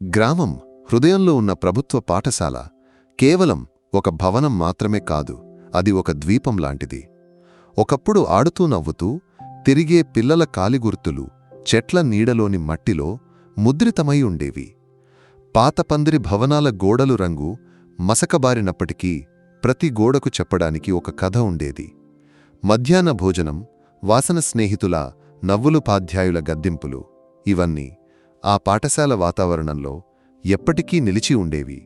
గ్రామం హృదయంలో ఉన్న ప్రభుత్వ పాఠశాల కేవలం ఒక భవనం మాత్రమే కాదు అది ఒక ద్వీపం లాంటిది. ఒకప్పుడు ఆడుతూ నవ్వుతూ తిరిగే పిల్లల కాలిగుర్తులు చెట్ల నీడలోని మట్టిలో ముద్రితమై ఉండేవి. పాతపందిరి భవనాల గోడలు రంగు మసకబారినప్పటికీ ప్రతి గోడకు చెప్పడానికి ఒక కథ ఉండేది. మధ్యాహ్న భోజనం వాసన స్నేహితుల నవ్వులుపాధ్యాయుల గద్దింపులు ఇవన్నీ ఆ పాఠశాల వాతావరణంలో ఎప్పటికీ నిలిచి ఉండేవి.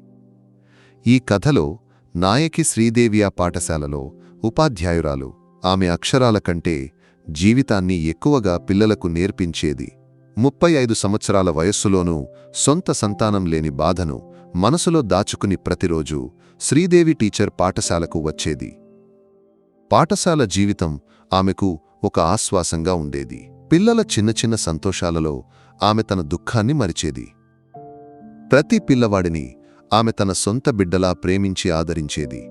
ఈ కథలో నాయకి శ్రీదేవి ఆ పాఠశాలలో ఉపాధ్యాయురాలు. ఆమె అక్షరాల కంటే జీవితాన్ని ఎక్కువగా పిల్లలకు నేర్పించేది. ముప్పై ఐదు సంవత్సరాల వయస్సులోనూ సొంత సంతానం లేని బాధను మనసులో దాచుకుని ప్రతిరోజూ శ్రీదేవి టీచర్ పాఠశాలకు వచ్చేది. పాఠశాల జీవితం ఆమెకు ఒక ఆశ్వాసంగా ఉండేది. పిల్లల చిన్న చిన్న సంతోషాలలో ఆమె తన దుఃఖాన్ని మరిచేది. ప్రతి పిల్లవాడిని ఆమె తన సొంత బిడ్డలా ప్రేమించి ఆదరించేది.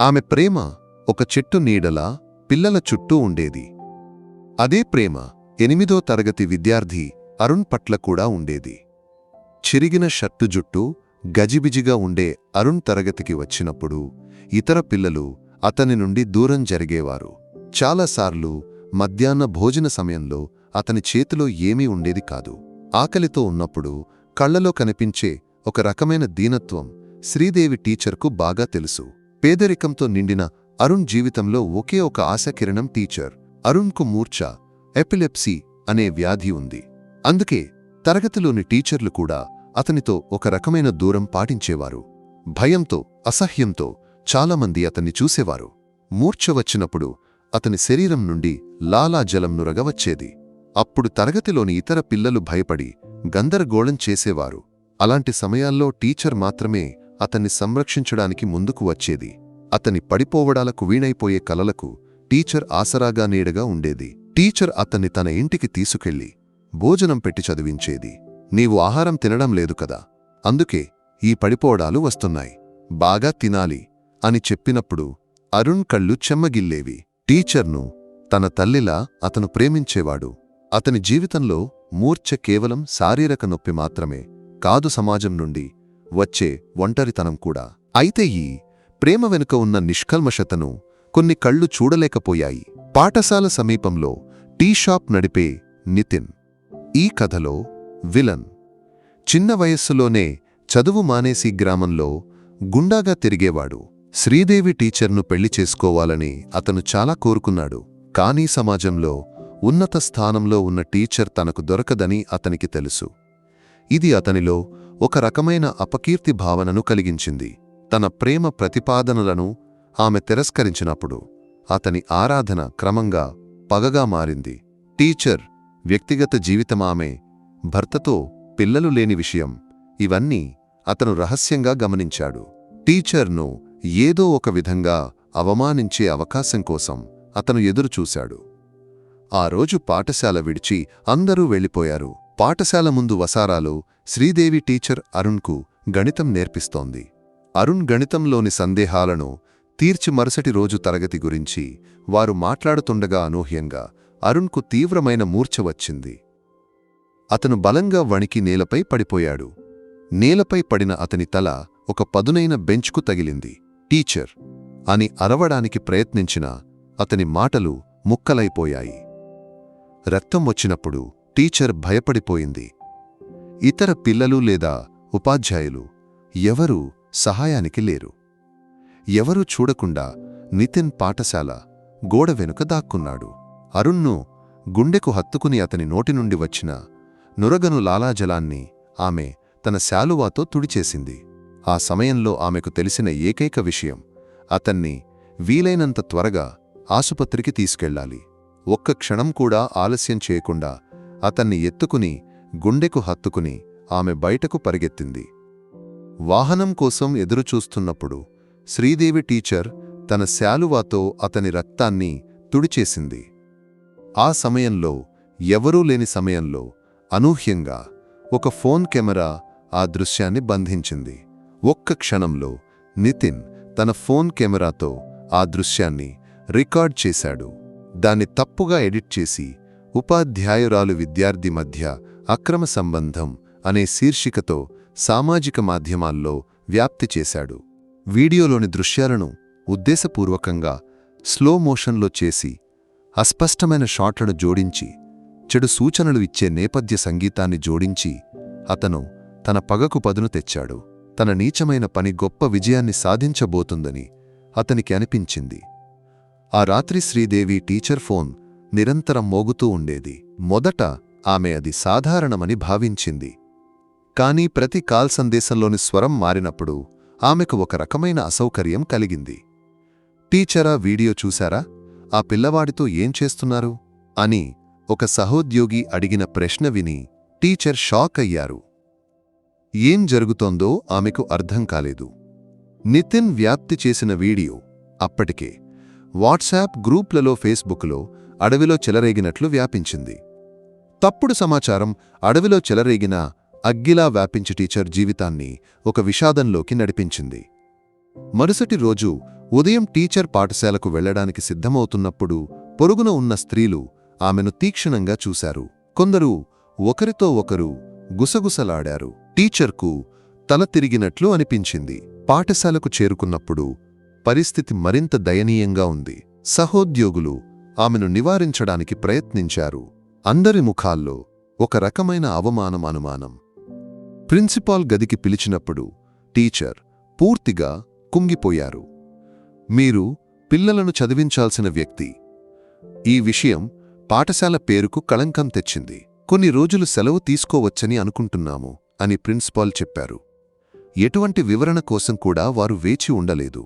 ఆమె ప్రేమ ఒక చెట్టు నీడలా పిల్లల చుట్టూ ఉండేది. అదే ప్రేమ ఎనిమిదో తరగతి విద్యార్థి అరుణ్ పట్ల కూడా ఉండేది. చిరిగిన షర్టు జుట్టు గజిబిజిగా ఉండే అరుణ్ తరగతికి వచ్చినప్పుడు ఇతర పిల్లలు అతని నుండి దూరం జరిగేవారు. చాలాసార్లు మధ్యాహ్న భోజన సమయంలో అతని చేతిలో ఏమీ ఉండేది కాదు. ఆకలితో ఉన్నప్పుడు కళ్ళలో కనిపించే ఒక రకమైన దీనత్వం శ్రీదేవి టీచర్కు బాగా తెలుసు. పేదరికంతో నిండిన అరుణ్ జీవితంలో ఒకే ఒక ఆశాకిరణం టీచర్ అరుణ్కు మూర్ఛ ఎపిలెప్సీ అనే వ్యాధి ఉంది. అందుకే తరగతిలోని టీచర్లు కూడా అతనితో ఒక రకమైన దూరం పాటించేవారు. భయంతో అసహ్యంతో చాలామంది అతన్ని చూసేవారు. మూర్ఛ వచ్చినప్పుడు అతని శరీరం నుండి లాలాజలం నురగవచ్చేది అప్పుడు తరగతిలోని ఇతర పిల్లలు భయపడి గందరగోళం చేసేవారు. అలాంటి సమయాల్లో టీచర్ మాత్రమే అతన్ని సంరక్షించడానికి ముందుకు వచ్చేది. అతని పడిపోవడాలకు వీణైపోయే కలలకు టీచర్ ఆసరాగా నీడగా ఉండేది. టీచర్ అతన్ని తన ఇంటికి తీసుకెళ్ళి భోజనం పెట్టి చదివించేది. నీవు ఆహారం తినడం లేదు కదా. అందుకే ఈ పడిపోవడాలు వస్తున్నాయి. బాగా తినాలి అని చెప్పినప్పుడు అరుణ్ కళ్ళు చెమ్మగిల్లేవి. టీచర్ను తన తల్లిలా అతను ప్రేమించేవాడు. అతని జీవితంలో మూర్ఛ కేవలం శారీరక నొప్పి మాత్రమే కాదు సమాజం నుండి వచ్చే ఒంటరితనం కూడా. అయితే ఈ ప్రేమ వెనుక ఉన్న నిష్కల్మషతను కొన్ని కళ్ళు చూడలేకపోయాయి. పాఠశాల సమీపంలో టీ షాప్ నడిపే నితిన్. ఈ కథలో విలన్. చిన్న వయస్సులోనే చదువు మానేసి గ్రామంలో గుండాగా తిరిగేవాడు. శ్రీదేవి టీచర్ను పెళ్ళి చేసుకోవాలని అతను చాలా కోరుకున్నాడు. కానీ సమాజంలో ఉన్నత స్థానంలో ఉన్న టీచర్ తనకు దొరకదని అతనికి తెలుసు. ఇది అతనిలో ఒక రకమైన అపకీర్తి భావనను కలిగించింది. తన ప్రేమ ప్రతిపాదనలను ఆమె తిరస్కరించినప్పుడు అతని ఆరాధన క్రమంగా పగగా మారింది. టీచర్ వ్యక్తిగత జీవితమామె భర్తతో పిల్లలు లేని విషయం ఇవన్నీ అతను రహస్యంగా గమనించాడు. టీచర్ను ఏదో ఒక విధంగా అవమానించే అవకాశం కోసం అతను ఎదురుచూశాడు. ఆ రోజు పాఠశాల విడిచి అందరూ వెళ్ళిపోయారు. పాఠశాల ముందు వసారాలో శ్రీదేవి టీచర్ అరుణ్కు గణితం నేర్పిస్తోంది. అరుణ్ గణితంలోని సందేహాలను తీర్చి మరుసటి రోజు తరగతి గురించి వారు మాట్లాడుతుండగా అనూహ్యంగా అరుణ్కు తీవ్రమైన మూర్ఛ వచ్చింది. అతను బలంగా వణికి నేలపై పడిపోయాడు. నేలపై పడిన అతని తల ఒక పదునైన బెంచ్కు తగిలింది. టీచర్ అని అరవడానికి ప్రయత్నించిన అతని మాటలు ముక్కలైపోయాయి. రక్తం వచ్చినప్పుడు టీచర్ భయపడిపోయింది. ఇతర పిల్లలు లేదా ఉపాధ్యాయులు ఎవరూ సహాయానికి లేరు. ఎవరూ చూడకుండా నితిన్ పాఠశాల గోడ వెనుక దాక్కున్నాడు. అరుణ్ను గుండెకు హత్తుకుని అతని నోటి నుండి వచ్చిన నురగను లాలాజలాన్ని ఆమె తన శాలువాతో తుడిచేసింది. ఆ సమయంలో ఆమెకు తెలిసిన ఏకైక విషయం అతన్ని వీలైనంత త్వరగా ఆసుపత్రికి తీసుకెళ్ళాలి. ఒక్క క్షణం కూడా ఆలస్యం చేయకుండా అతన్ని ఎత్తుకుని గుండెకు హత్తుకుని ఆమె బయటకు పరిగెత్తింది. వాహనం కోసం ఎదురుచూస్తున్నప్పుడు శ్రీదేవి టీచర్ తన శాలువాతో అతని రక్తాన్ని తుడిచేసింది. ఆ సమయంలో ఎవరూ లేని సమయంలో అనూహ్యంగా ఒక ఫోన్ కెమెరా ఆ దృశ్యాన్ని బంధించింది. ఒక్క క్షణంలో నితిన్ తన ఫోన్ కెమెరాతో ఆ దృశ్యాన్ని రికార్డ్ చేశాడు. దాన్ని తప్పుగా ఎడిట్ చేసి ఉపాధ్యాయురాలు విద్యార్థి మధ్య అక్రమ సంబంధం అనే శీర్షికతో సామాజిక మాధ్యమాల్లో వ్యాప్తి చేశాడు. వీడియోలోని దృశ్యాలను ఉద్దేశపూర్వకంగా స్లో మోషన్లో చేసి అస్పష్టమైన షాట్లను జోడించి చెడు సూచనలు ఇచ్చే నేపథ్య సంగీతాన్ని జోడించి అతను తన పగకు పదును తెచ్చాడు. తన నీచమైన పని గొప్ప విజయాన్ని సాధించబోతుందని అతనికి అనిపించింది. ఆ రాత్రి శ్రీదేవి టీచర్ ఫోన్ నిరంతరం మోగుతూ ఉండేది. మొదట ఆమె అది సాధారణమని భావించింది. కాని ప్రతి కాల్ సందేశంలోని స్వరం మారినప్పుడు ఆమెకు ఒక రకమైన అసౌకర్యం కలిగింది. టీచరా వీడియో చూశారా? ఆ పిల్లవాడితో ఏం చేస్తున్నారు? అని ఒక సహోద్యోగి అడిగిన ప్రశ్న విని టీచర్ షాక్ అయ్యారు. ఏం జరుగుతోందో ఆమెకు అర్థం కాలేదు. నితిన్ వ్యాప్తి చేసిన వీడియో అప్పటికే వాట్సాప్ గ్రూప్లలో ఫేస్బుక్లో అడవిలో చెలరేగినట్లు వ్యాపించింది. తప్పుడు సమాచారం అడవిలో చెలరేగిన అగ్గిలా వ్యాపించి టీచర్ జీవితాన్ని ఒక విషాదంలోకి నడిపించింది. మరుసటి రోజు ఉదయం టీచర్ పాఠశాలకు వెళ్ళడానికి సిద్ధమవుతున్నప్పుడు పొరుగున ఉన్న స్త్రీలు ఆమెను తీక్షణంగా చూశారు. కొందరు ఒకరితో ఒకరు గుసగుసలాడారు. టీచర్కు తల తిరిగినట్లు అనిపించింది. పాఠశాలకు చేరుకున్నప్పుడు పరిస్థితి మరింత దయనీయంగా ఉంది. సహోద్యోగులు ఆమెను నివారించడానికి ప్రయత్నించారు. అందరి ముఖాల్లో ఒక రకమైన అవమానం అనుమానం. ప్రిన్సిపాల్ గదికి పిలిచినప్పుడు టీచర్ పూర్తిగా కుంగిపోయారు. మీరు పిల్లలను చదివించాల్సిన వ్యక్తి. ఈ విషయం పాఠశాల పేరుకు కళంకం తెచ్చింది. కొన్ని రోజులు సెలవు తీసుకోవచ్చని అనుకుంటున్నాము అని ప్రిన్సిపాల్ చెప్పారు. ఎటువంటి వివరణ కోసం కూడా వారు వేచి ఉండలేదు.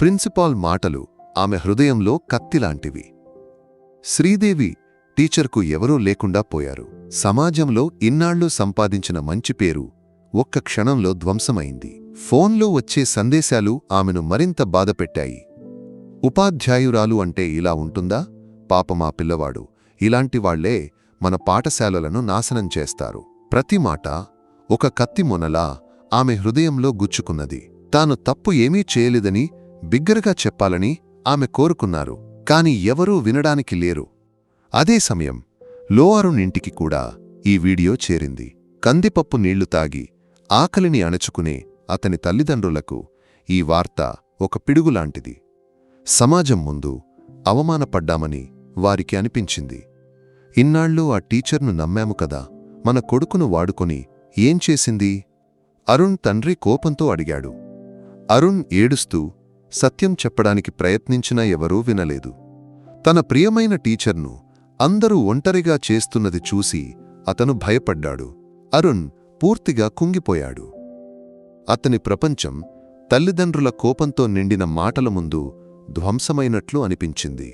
ప్రిన్సిపాల్ మాటలు ఆమె హృదయంలో కత్తిలాంటివి. శ్రీదేవి టీచర్కు ఎవరూ లేకుండా పోయారు. సమాజంలో ఇన్నాళ్ళు సంపాదించిన మంచి పేరు ఒక్క క్షణంలో ధ్వంసమైంది. ఫోన్లో వచ్చే సందేశాలు ఆమెను మరింత బాధపెట్టాయి. ఉపాధ్యాయురాలు అంటే ఇలా ఉంటుందా? పాపమా పిల్లవాడు. ఇలాంటి వాళ్ళే మన పాఠశాలలను నాశనం చేస్తారు. ప్రతి మాట ఒక కత్తి మొనలా ఆమె హృదయంలో గుచ్చుకున్నది. తాను తప్పు ఏమీ చేయలేదని బిగ్గరగా చెప్పాలని ఆమె కోరుకున్నారు. కాని ఎవరూ వినడానికి లేరు. అదే సమయం లోఅరుణింటికి కూడా ఈ వీడియో చేరింది. కందిపప్పు నీళ్ళు తాగి ఆకలిని అణచుకునే అతని తల్లిదండ్రులకు ఈ వార్త ఒక పిడుగులాంటిది. సమాజం ముందు అవమానపడ్డామని వారికి అనిపించింది. ఇన్నాళ్ళు ఆ టీచర్ను నమ్మాము కదా మన కొడుకును వాడుకొని ఏం చేసింది? అరుణ్ తండ్రి కోపంతో అడిగాడు. అరుణ్ ఏడుస్తూ సత్యం చెప్పడానికి ప్రయత్నించినా ఎవరూ వినలేదు. తన ప్రియమైన టీచర్ను అందరూ ఒంటరిగా చేస్తున్నది చూసి అతను భయపడ్డాడు. అరుణ్ పూర్తిగా కుంగిపోయాడు. అతని ప్రపంచం తల్లిదండ్రుల కోపంతో నిండిన మాటల ముందు ధ్వంసమైనట్లు అనిపించింది.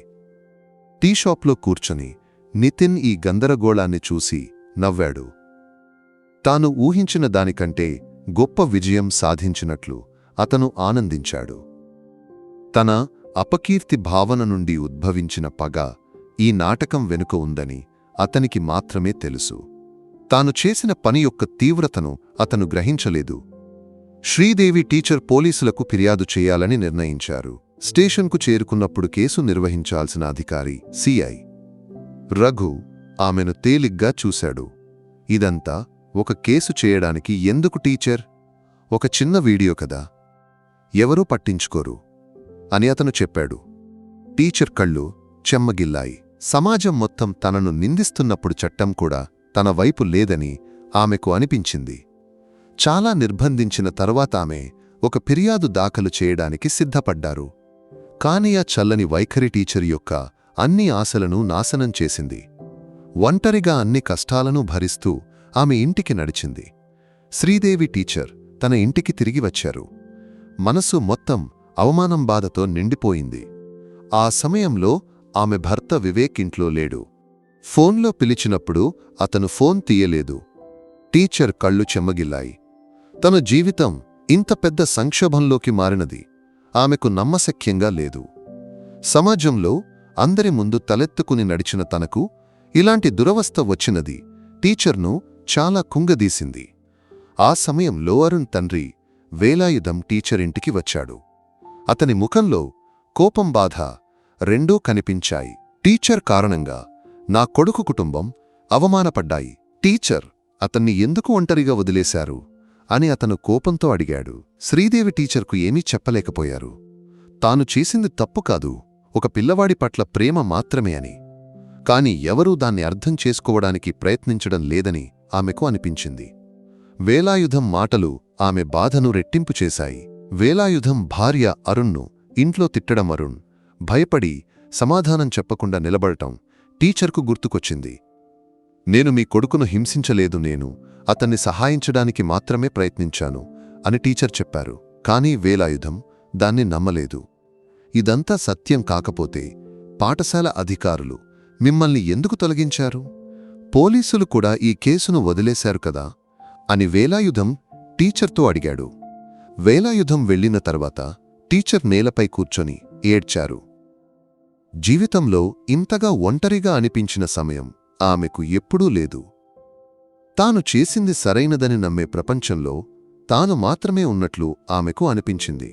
టీషాప్లో కూర్చొని నితిన్ ఈ గందరగోళాన్ని చూసి నవ్వాడు. తాను ఊహించిన దానికంటే గొప్ప విజయం సాధించినట్లు అతను ఆనందించాడు. తన అపకీర్తి భావన నుండి ఉద్భవించిన పగ ఈ నాటకం వెనుక ఉందని అతనికి మాత్రమే తెలుసు. తాను చేసిన పని యొక్క తీవ్రతను అతను గ్రహించలేదు. శ్రీదేవి టీచర్ పోలీసులకు ఫిర్యాదు చేయాలని నిర్ణయించారు. స్టేషన్కు చేరుకున్నప్పుడు కేసు నిర్వహించాల్సిన అధికారి సిఐ రఘు ఆమెను తేలిగ్గా చూశాడు. ఇదంతా ఒక కేసు చేయడానికి ఎందుకు టీచర్? ఒక చిన్న వీడియో కదా? ఎవరూ పట్టించుకోరు. అని అతను చెప్పాడు. టీచర్ కళ్ళు చెమ్మగిల్లాయి. సమాజం మొత్తం తనను నిందిస్తున్నప్పుడు చట్టం కూడా తన వైపు లేదని ఆమెకు అనిపించింది. చాలా నిర్బంధించిన తరువాత ఆమె ఒక ఫిర్యాదు దాఖలు చేయడానికి సిద్ధపడ్డారు. కానియా ఆ చల్లని వైఖరి టీచర్ యొక్క అన్ని ఆశలను నాశనం చేసింది. ఒంటరిగా అన్ని కష్టాలను భరిస్తూ ఆమె ఇంటికి నడిచింది. శ్రీదేవి టీచర్ తన ఇంటికి తిరిగి వచ్చారు. మనసు మొత్తం అవమానం బాధతో నిండిపోయింది. ఆ సమయంలో ఆమె భర్త వివేక్ ఇంట్లో లేడు. ఫోన్లో పిలిచినప్పుడు అతను ఫోన్ తీయలేదు. టీచర్ కళ్ళు చెమ్మగిల్లాయి తన జీవితం ఇంత పెద్ద సంక్షోభంలోకి మారినది. ఆమెకు నమ్మశక్యంగా లేదు. సమాజంలో అందరి ముందు తలెత్తుకుని నడిచిన తనకు ఇలాంటి దురవస్థ వచ్చినది టీచర్ను చాలా కుంగదీసింది. ఆ సమయంలో అరుణ్ తండ్రి వేలాయుధం టీచర్ ఇంటికి వచ్చాడు. అతని ముఖంలో కోపం బాధ రెండూ కనిపించాయి. టీచర్ కారణంగా నా కొడుకు కుటుంబం అవమానపడ్డాయి. టీచర్ అతన్ని ఎందుకు ఒంటరిగా వదిలేశారు అని అతను కోపంతో అడిగాడు. శ్రీదేవి టీచర్కు ఏమీ చెప్పలేకపోయారు. తాను చేసింది తప్పు కాదు ఒక పిల్లవాడి పట్ల ప్రేమ మాత్రమే అని. కాని ఎవరూ దాన్ని అర్థం చేసుకోవడానికి ప్రయత్నించడం లేదని ఆమెకు అనిపించింది. వేలాయుధం మాటలు ఆమె బాధను రెట్టింపు చేశాయి. వేలాయుధం భార్య అరుణ్ను ఇంట్లో తిట్టడం అరుణ్. భయపడి సమాధానం చెప్పకుండా నిలబడటం టీచర్కు గుర్తుకొచ్చింది. నేను మీ కొడుకును హింసించలేదు నేను అతన్ని సహాయించడానికి మాత్రమే ప్రయత్నించాను అని టీచర్ చెప్పారు. కానీ వేలాయుధం దాన్ని నమ్మలేదు. ఇదంతా సత్యం కాకపోతే పాఠశాల అధికారులు మిమ్మల్ని ఎందుకు తొలగించారు? పోలీసులు కూడా ఈ కేసును వదిలేశారు కదా అని వేలాయుధం టీచర్తో అడిగాడు. వేలాయుధం వెళ్ళిన తర్వాత టీచర్ నేలపై కూర్చొని ఏడ్చారు. జీవితంలో ఇంతగా ఒంటరిగా అనిపించిన సమయం ఆమెకు ఎప్పుడూ లేదు. తాను చేసింది సరైనదని నమ్మే ప్రపంచంలో తాను మాత్రమే ఉన్నట్లు ఆమెకు అనిపించింది.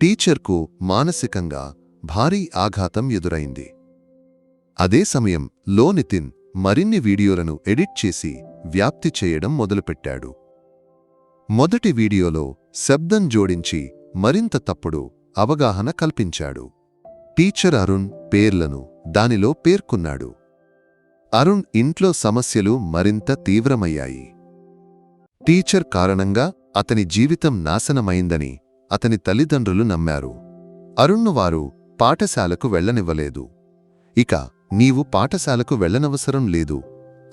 టీచర్కు మానసికంగా భారీ ఆఘాతం ఎదురైంది. అదే సమయం లో నితిన్ మరిన్ని వీడియోలను ఎడిట్ చేసి వ్యాప్తి చేయడం మొదలుపెట్టాడు. మొదటి వీడియోలో శబ్దం జోడించి మరింత తప్పుడు అవగాహన కల్పించాడు. టీచర్ అరుణ్ పేర్లను దానిలో పేర్కొన్నాడు. అరుణ్ ఇంట్లో సమస్యలు మరింత తీవ్రమయ్యాయి. టీచర్ కారణంగా అతని జీవితం నాశనమైందని అతని తల్లిదండ్రులు నమ్మారు. అరుణ్ను వారు పాఠశాలకు వెళ్ళనివ్వలేదు ఇక నీవు పాఠశాలకు వెళ్ళనవసరం లేదు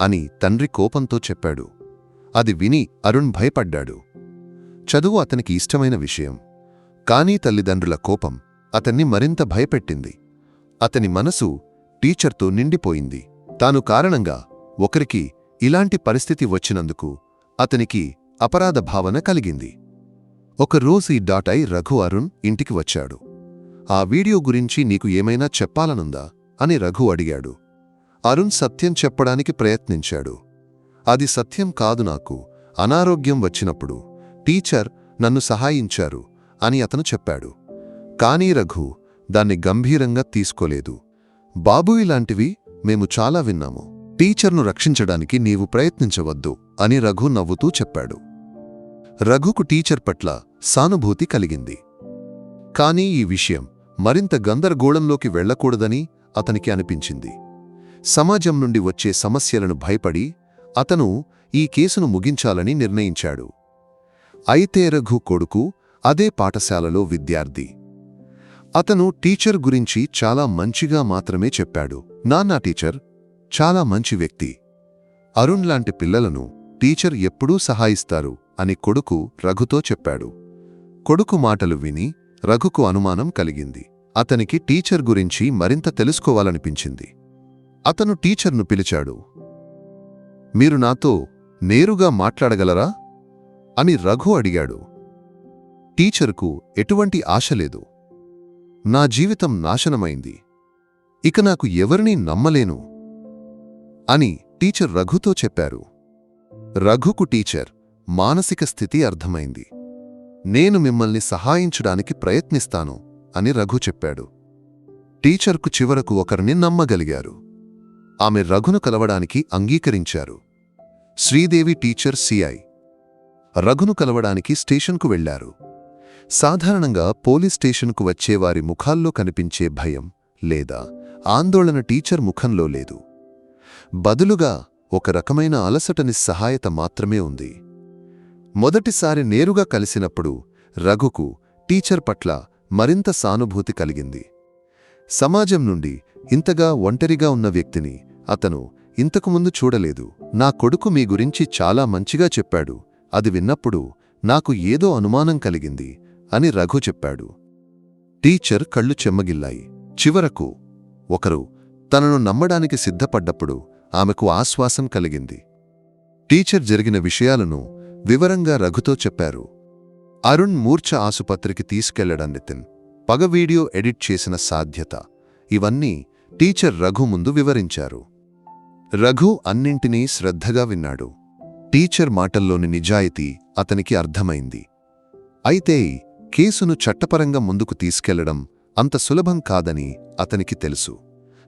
అని తండ్రి కోపంతో చెప్పాడు. అది విని అరుణ్ భయపడ్డాడు. చదువు అతనికి ఇష్టమైన విషయం. కానీ తల్లిదండ్రుల కోపం అతన్ని మరింత భయపెట్టింది. అతని మనసు టీచర్తో నిండిపోయింది. తాను కారణంగా ఒకరికి ఇలాంటి పరిస్థితి వచ్చినందుకు అతనికి అపరాధ భావన కలిగింది. ఒకరోజు ఈ డాటై రఘు అరుణ్ ఇంటికి వచ్చాడు. ఆ వీడియో గురించి నీకు ఏమైనా చెప్పాలనుందా? అని రఘు అడిగాడు. అరుణ్ సత్యం చెప్పడానికి ప్రయత్నించాడు. అది సత్యం కాదు నాకు. అనారోగ్యం వచ్చినప్పుడు టీచర్ నన్ను సహాయించారు అని అతను చెప్పాడు. కానీ రఘు దాన్ని గంభీరంగా తీసుకోలేదు. బాబు ఇలాంటివి మేము చాలా విన్నాము. టీచర్ను రక్షించడానికి నీవు ప్రయత్నించవద్దు అని రఘు నవ్వుతూ చెప్పాడు. రఘుకు టీచర్ పట్ల సానుభూతి కలిగింది. కానీ ఈ విషయం మరింత గందరగోళంలోకి వెళ్ళకూడదని అతనికి అనిపించింది. సమాజం నుండి వచ్చే సమస్యలను భయపడి అతను ఈ కేసును ముగించాలని నిర్ణయించాడు. అయితే రఘు కొడుకు అదే పాఠశాలలో విద్యార్థి. అతను టీచర్ గురించి చాలా మంచిగా మాత్రమే చెప్పాడు. నాన్నా టీచర్ చాలా మంచి వ్యక్తి. అరుణ్ లాంటి పిల్లలను టీచర్ ఎప్పుడూ సహాయిస్తారు అని కొడుకు రఘుతో చెప్పాడు. కొడుకు మాటలు విని రఘుకు అనుమానం కలిగింది. అతనికి టీచర్ గురించి మరింత తెలుసుకోవాలనిపించింది. అతను టీచర్ను పిలిచాడు. మీరు నాతో నేరుగా మాట్లాడగలరా? అని రఘు అడిగాడు. టీచర్కు ఎటువంటి ఆశ లేదు. నా జీవితం నాశనమైంది. ఇక నాకు ఎవరినీ నమ్మలేను. అని టీచర్ రఘుతో చెప్పారు. రఘుకు టీచర్ మానసిక స్థితి అర్థమైంది. నేను మిమ్మల్ని సహాయించడానికి ప్రయత్నిస్తాను అని రఘు చెప్పాడు. టీచర్కు చివరకు ఒకరిని నమ్మగలిగారు. ఆమె రఘును కలవడానికి అంగీకరించారు. శ్రీదేవి టీచర్ సిఐ రఘును కలవడానికి స్టేషన్కు వెళ్ళారు సాధారణంగా పోలీస్ స్టేషన్కు వచ్చేవారి ముఖాల్లో కనిపించే భయం లేదా ఆందోళన టీచర్ ముఖంలో లేదు. బదులుగా ఒక రకమైన అలసటని సహాయత మాత్రమే ఉంది. మొదటిసారి నేరుగా కలిసినప్పుడు రఘుకు టీచర్ పట్ల మరింత సానుభూతి కలిగింది. సమాజం నుండి ఇంతగా ఒంటరిగా ఉన్న వ్యక్తిని అతను ఇంతకుముందు చూడలేదు. నా కొడుకు మీ గురించి చాలా మంచిగా చెప్పాడు. అది విన్నప్పుడు నాకు ఏదో అనుమానం కలిగింది అని రఘు చెప్పాడు. టీచర్ కళ్ళు చెమ్మగిల్లాయి. చివరకు ఒకరు తనను నమ్మడానికి సిద్ధపడ్డప్పుడు ఆమెకు ఆశ్వాసం కలిగింది. టీచర్ జరిగిన విషయాలను వివరంగా రఘుతో చెప్పారు. అరుణ్ మూర్ఛ ఆసుపత్రికి తీసుకెళ్ళడం నితిన్ పగ వీడియో ఎడిట్ చేసిన సాధ్యత. ఇవన్నీ టీచర్ రఘు ముందు వివరించారు. రఘు అన్నింటినీ శ్రద్ధగా విన్నాడు. టీచర్ మాటల్లోని నిజాయితీ అతనికి అర్థమైంది. అయితే కేసును చట్టపరంగా ముందుకు తీసుకెళ్ళడం అంత సులభం కాదని అతనికి తెలుసు.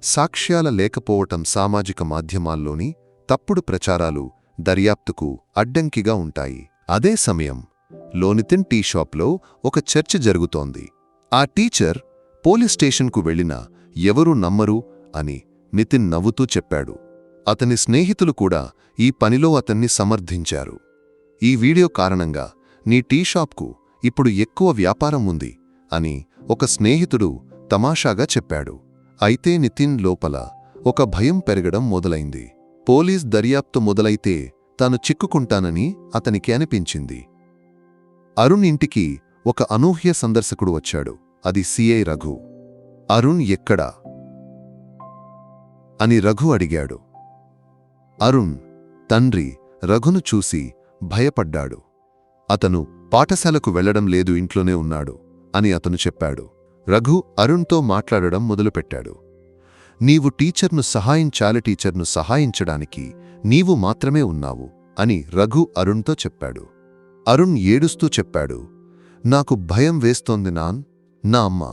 సాక్ష్యాల లేకపోవటం సామాజిక మాధ్యమాల్లోని తప్పుడు ప్రచారాలు దర్యాప్తుకు అడ్డంకిగా ఉంటాయి. అదే సమయం లోనితిన్ టీ షాప్లో ఒక చర్చ జరుగుతోంది. ఆ టీచర్ పోలీస్ స్టేషన్కు వెళ్ళినా ఎవరూ నమ్మరు అని నితిన్ నవ్వుతూ చెప్పాడు. అతని స్నేహితులు కూడా ఈ పనిలో అతన్ని సమర్థించారు. ఈ వీడియో కారణంగా నీ టీ షాప్కు ఇప్పుడు ఎక్కువ వ్యాపారం ఉంది అని ఒక స్నేహితుడు తమాషాగా చెప్పాడు. అయితే నితిన్ లోపల ఒక భయం పెరగడం మొదలైంది. పోలీస్ దర్యాప్తు మొదలైతే తాను చిక్కుకుంటానని అతనికి అనిపించింది. అరుణ్ ఇంటికి ఒక అనూహ్య సందర్శకుడు వచ్చాడు. అది సిఐ రఘు. అరుణ్ ఎక్కడా? అని రఘు అడిగాడు. అరుణ్ తండ్రి రఘును చూసి భయపడ్డాడు. అతను పాఠశాలకు వెళ్ళడం లేదు ఇంట్లోనే ఉన్నాడు అని అతను చెప్పాడు. రఘు అరుణ్తో మాట్లాడడం మొదలుపెట్టాడు. నీవు టీచర్ను సహాయించాలి టీచర్ను సహాయించడానికి నీవు మాత్రమే ఉన్నావు అని రఘు అరుణ్తో చెప్పాడు. అరుణ్ ఏడుస్తూ చెప్పాడు. నాకు భయం వేస్తోంది నాన్ నా అమ్మ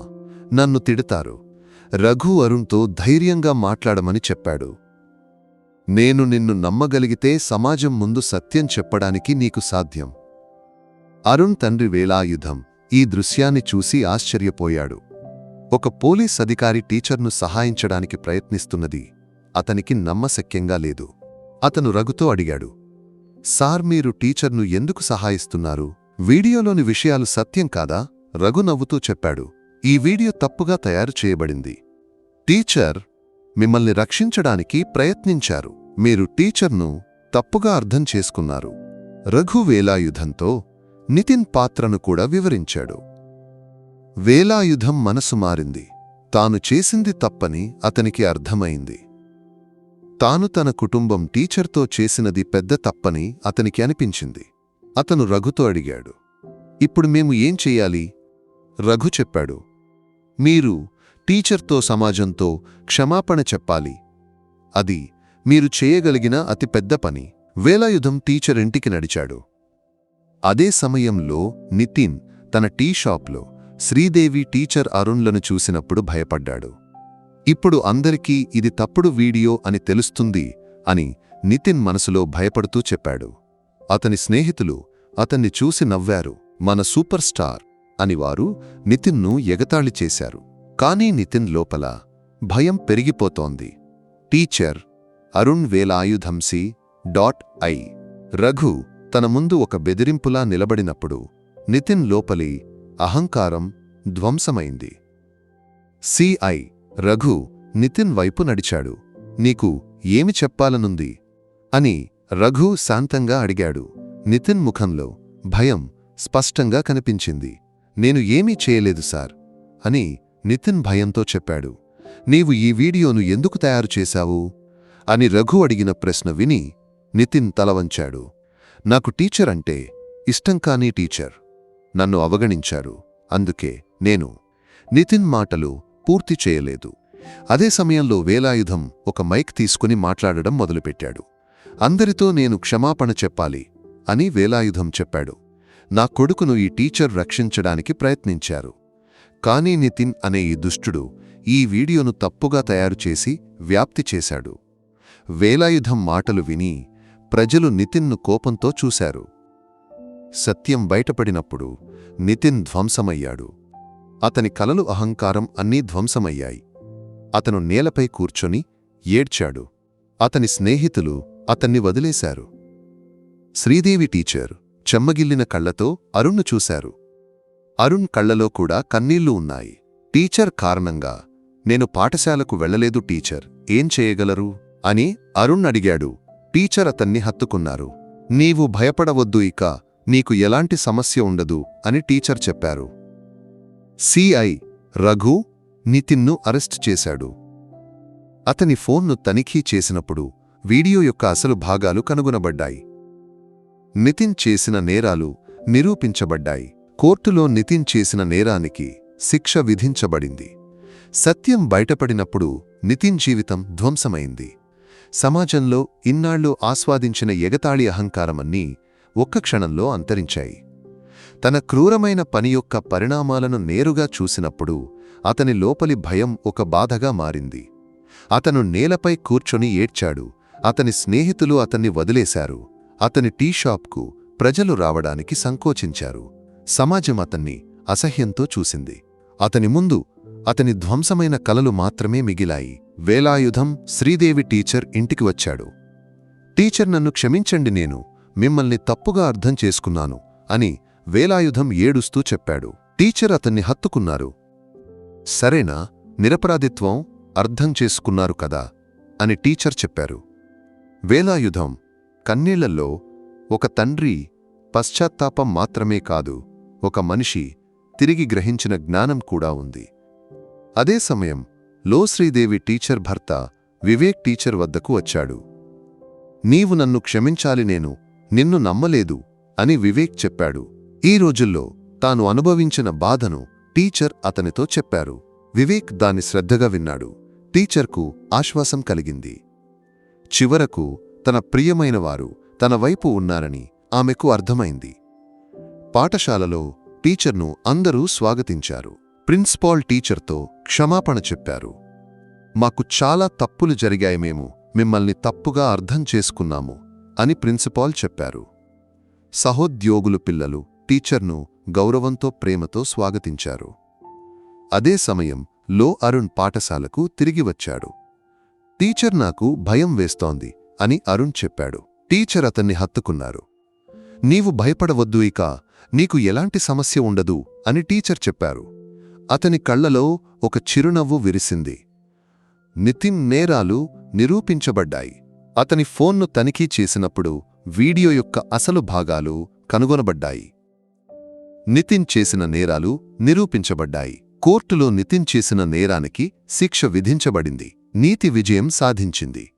నన్ను తిడతారు. రఘు అరుణ్తో ధైర్యంగా మాట్లాడమని చెప్పాడు. నేను నిన్ను నమ్మగలిగితే సమాజం ముందు సత్యం చెప్పడానికి నీకు సాధ్యం. అరుణ్ తండ్రి వేలాయుధం ఈ దృశ్యాన్ని చూసి ఆశ్చర్యపోయాడు. ఒక పోలీస్ అధికారి టీచర్ను సహాయించడానికి ప్రయత్నిస్తున్నది. అతనికి నమ్మశక్యంగా లేదు. అతను రఘుతో అడిగాడు. సార్ మీరు టీచర్ను ఎందుకు సహాయిస్తున్నారు? వీడియోలోని విషయాలు సత్యం కాదా రఘు నవ్వుతూ చెప్పాడు. ఈ వీడియో తప్పుగా తయారు చేయబడింది. టీచర్ మిమ్మల్ని రక్షించడానికి ప్రయత్నించారు. మీరు టీచర్ను తప్పుగా అర్థం చేసుకున్నారు. రఘు వేలాయుధంతో నితిన్ పాత్రను కూడా వివరించాడు. వేలాయుధం మనసు మారింది. తాను చేసింది తప్పని అతనికి అర్థమైంది. తాను తన కుటుంబం టీచర్తో చేసినది పెద్ద తప్పని అతనికి అనిపించింది. అతను రఘుతో అడిగాడు. ఇప్పుడు మేము ఏం చెయ్యాలి రఘు చెప్పాడు. మీరు టీచర్తో సమాజంతో క్షమాపణ చెప్పాలి. అది మీరు చేయగలిగిన అతి పెద్ద పని. వేలాయుధం టీచర్ ఇంటికి నడిచాడు. అదే సమయంలో నితిన్ తన టీ షాప్లో శ్రీదేవి టీచర్ అరుణ్లను చూసినప్పుడు భయపడ్డాడు. ఇప్పుడు అందరికీ ఇది తప్పుడు వీడియో అని తెలుస్తుంది అని నితిన్ మనసులో భయపడుతూ చెప్పాడు. అతని స్నేహితులు అతన్ని చూసి నవ్వారు. మన సూపర్ స్టార్ అని వారు నితిన్ను ఎగతాళి చేశారు. కానీ నితిన్ లోపల భయం పెరిగిపోతోంది. టీచర్ అరుణ్ వేలాయుధంసి డాట్ ఐ. రఘు తన ముందు ఒక బెదిరింపులా నిలబడినప్పుడు నితిన్ లోపలి అహంకారం ధ్వంసమైంది. సిఐ రఘు నితిన్ వైపు నడిచాడు. నీకు ఏమి చెప్పాలనుంది? అని రఘు శాంతంగా అడిగాడు. నితిన్ ముఖంలో భయం స్పష్టంగా కనిపించింది. నేను ఏమీ చేయలేదు సార్ అని నితిన్ భయంతో చెప్పాడు. నీవు ఈ వీడియోను ఎందుకు తయారు చేశావు? అని రఘు అడిగిన ప్రశ్న విని నితిన్ తలవంచాడు. నాకు టీచర్ అంటే ఇష్టం కాని టీచర్. నన్ను అవగణించారు. అందుకే నేను నితిన్ మాటలు పూర్తి చేయలేదు. అదే సమయంలో వేలాయుధం ఒక మైక్ తీసుకుని మాట్లాడడం మొదలుపెట్టాడు. అందరితో నేను క్షమాపణ చెప్పాలి అని వేలాయుధం చెప్పాడు. నా కొడుకును ఈ టీచర్ రక్షించడానికి ప్రయత్నించారు. కానీ నితిన్ అనే ఈ దుష్టుడు ఈ వీడియోను తప్పుగా తయారుచేసి వ్యాప్తి చేశాడు. వేలాయుధం మాటలు విని ప్రజలు నితిన్ను కోపంతో చూశారు. సత్యం బయటపడినప్పుడు నితిన్ ధ్వంసమయ్యాడు. అతని కలలు అహంకారం అన్నీ ధ్వంసమయ్యాయి. అతను నేలపై కూర్చొని ఏడ్చాడు. అతని స్నేహితులు అతన్ని వదిలేశారు. శ్రీదేవి టీచర్ చెమ్మగిల్లిన కళ్ళతో అరుణ్ను చూశారు. అరుణ్ కళ్ళలో కూడా కన్నీళ్ళు ఉన్నాయి. టీచర్ కారణంగా నేను పాఠశాలకు వెళ్ళలేదు టీచర్. ఏం చేయగలరు? అని అరుణ్ అడిగాడు. టీచర్ అతన్ని హత్తుకున్నారు. నీవు భయపడవద్దు ఇక నీకు ఎలాంటి సమస్య ఉండదు అని టీచర్ చెప్పారు. సిఐ రఘు నితిన్ను అరెస్ట్ చేశాడు. అతని ఫోన్ను తనిఖీ చేసినప్పుడు వీడియో యొక్క అసలు భాగాలు కనుగొనబడ్డాయి. నితిన్ చేసిన నేరాలు నిరూపించబడ్డాయి. కోర్టులో నితిన్ చేసిన నేరానికి శిక్ష విధించబడింది. సత్యం బయటపడినప్పుడు నితిన్ జీవితం ధ్వంసమైంది. సమాజంలో ఇన్నాళ్ళు ఆస్వాదించిన ఎగతాళి అహంకారమన్నీ ఒక్క క్షణంలో అంతరించాయి. తన క్రూరమైన పని యొక్క పరిణామాలను నేరుగా చూసినప్పుడు అతని లోపలి భయం ఒక బాధగా మారింది. అతను నేలపై కూర్చొని ఏడ్చాడు. అతని స్నేహితులు అతన్ని వదిలేశారు. అతని టీషాప్కు ప్రజలు రావడానికి సంకోచించారు. సమాజం అతన్ని అసహ్యంతో చూసింది. అతని ముందు అతని ధ్వంసమైన కలలు మాత్రమే మిగిలాయి. వేలాయుధం శ్రీదేవి టీచర్ ఇంటికి వచ్చాడు. టీచర్ నన్ను క్షమించండి నేను మిమ్మల్ని తప్పుగా అర్థం చేసుకున్నాను అని వేలాయుధం ఏడుస్తూ చెప్పాడు. టీచర్ అతన్ని హత్తుకున్నారు. సరేనా నిరపరాధిత్వం అర్థం చేసుకున్నారు కదా అని టీచర్ చెప్పారు. వేలాయుధం కన్నీళ్ళలో ఒక తండ్రి పశ్చాత్తాపం మాత్రమే కాదు ఒక మనిషి తిరిగి గ్రహించిన జ్ఞానం కూడా ఉంది. అదే సమయం లో శ్రీదేవి టీచర్ భర్త వివేక్ టీచర్ వద్దకు వచ్చాడు. నీవు నన్ను క్షమించాలి నేను నిన్ను నమ్మలేదు అని వివేక్ చెప్పాడు. ఈ రోజుల్లో తాను అనుభవించిన బాధను టీచర్ అతనితో చెప్పారు. వివేక్ దాన్ని శ్రద్ధగా విన్నాడు. టీచర్కు ఆశ్వాసం కలిగింది. చివరకు తన ప్రియమైనవారు తన వైపు ఉన్నారని ఆమెకు అర్థమైంది. పాఠశాలలో టీచర్ను అందరూ స్వాగతించారు. ప్రిన్సిపాల్ టీచర్తో క్షమాపణ చెప్పారు. మాకు చాలా తప్పులు జరిగాయి మేము మిమ్మల్ని తప్పుగా అర్థం చేసుకున్నాము అని ప్రిన్సిపాల్ చెప్పారు. సహోద్యోగులు పిల్లలు టీచర్ను గౌరవంతో ప్రేమతో స్వాగతించారు. అదే సమయం లో అరుణ్ పాఠశాలకు తిరిగి వచ్చాడు. టీచర్ నాకు భయం వేస్తోంది అని అరుణ్ చెప్పాడు. టీచర్ అతన్ని హత్తుకున్నారు. నీవు భయపడవద్దు ఇక నీకు ఎలాంటి సమస్య ఉండదు అని టీచర్ చెప్పారు. అతని కళ్ళలో ఒక చిరునవ్వు విరిసింది. నితిన్ నేరాలు నిరూపించబడ్డాయి. అతని ఫోన్ను తనిఖీ చేసినప్పుడు వీడియో యొక్క అసలు భాగాలు కనుగొనబడ్డాయి. నితిన్ చేసిన నేరాలు నిరూపించబడ్డాయి. కోర్టులో నితిన్ చేసిన నేరానికి శిక్ష విధించబడింది. నీతి విజయం సాధించింది.